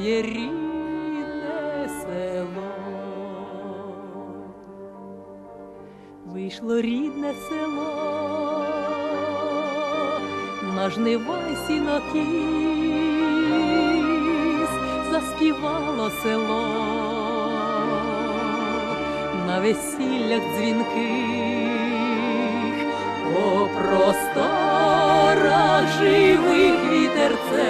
моє рідне село. Вийшло рідне село, на жнива й сінокіс, заспівало село, на весіллях дзвінких, по просторах живих вітерцем